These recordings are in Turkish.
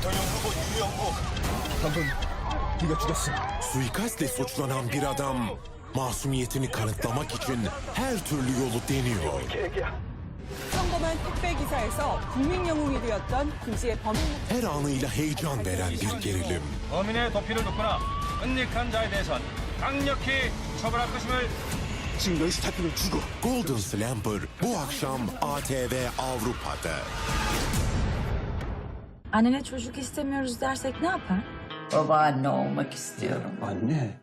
대통령 후보 유영국 방금 네가 죽였어 Suikastle suçlanan bir adam masumiyetini kanıtlamak için her türlü yolu deniyor. 계획이야 평범한 택배 기사에서 국민 영웅이 되었던 김씨의 범인 Her anıyla heyecan veren bir gerilim. 범인의 도피를 돕거나 은닉한 자에 대해선 강력히 처벌할 것임을 지금 여기서 잡히면 죽어 Golden Slamper bu akşam ATV Avrupa'da. Annene çocuk istemiyoruz dersek ne yapar? Babaanne olmak istiyorum. anne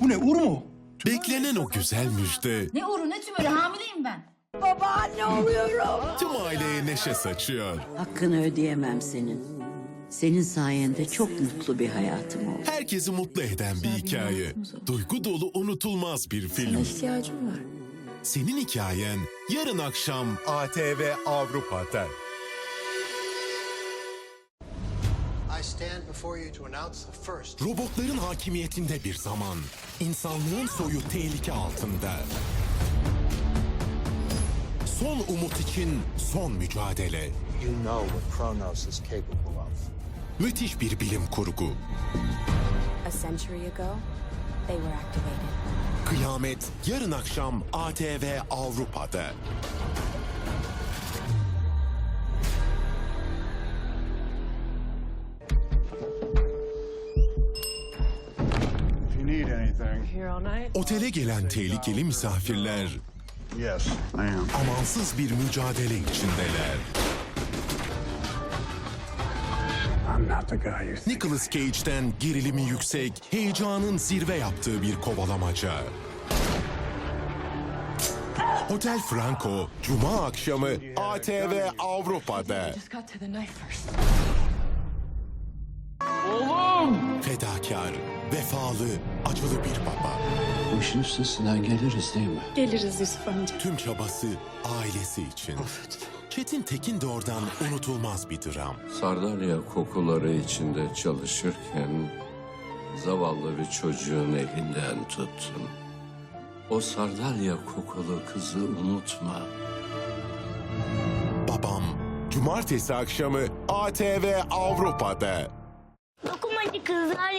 bu ne ur mu? Beklenen o güzel müjde Ne uru ne tümörü hamileyim ben. tüm aileye neşe saçıyor. Hakkını ödeyemem senin. Senin sayende çok mutlu bir hayatım oldu. Herkesi mutlu eden bir hikaye. Duygu dolu unutulmaz bir film. İhtiyacım var. Senin hikayen yarın akşam ATV Avrupa'da. Robotların hakimiyetinde bir zaman. İnsanlığın soyu tehlike altında. Son umut için son mücadele. You know what Kronos is capable of. Müthiş bir bilim kurgu. A century ago, they were activated. Kıyamet yarın akşam ATV Avrupa'da. Otele gelen tehlikeli misafirler yes, I am. amansız bir mücadele içindeler. I'm not the guy you think. Nicolas Cage'den gerilimi yüksek, heyecanın zirve yaptığı bir kovalamaca. Hotel Franco, Cuma akşamı ATV Avrupa'da. Oğlum! Fedakar, vefalı, acılı bir baba. Bu işin üstesinden geliriz değil mi? Geliriz Yusuf amca. Tüm çabası ailesi için. Çetin Tekin de oradan unutulmaz bir dram. Sardalya kokuları içinde çalışırken zavallı bir çocuğun elinden tuttum. O sardalya kokulu kızı unutma. Babam, Cumartesi akşamı ATV Avrupa'da. Kızlar ya.